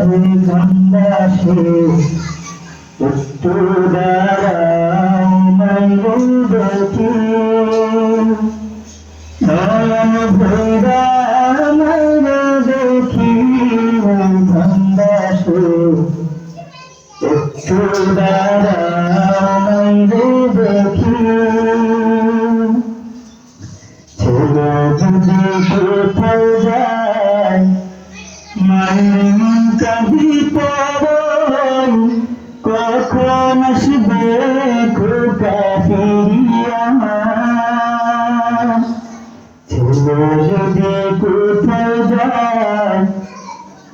হয়ে সন্ন্যাসে নয়ন ভৈরা ময়ূর দেখি সন্ন্যাসে একটু দাঁড়া ময়ূর দেখি ছেলে যদি কোথায় নাহি পরম কখন আসবে খোকা ফিরিয়া? যদি কোথায় যায়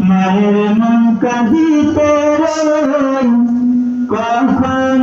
মায়ের মন কাঁদিতে কখন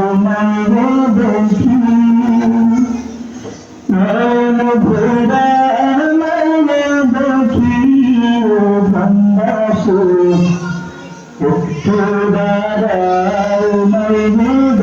একটু দাঁড়াও মরবে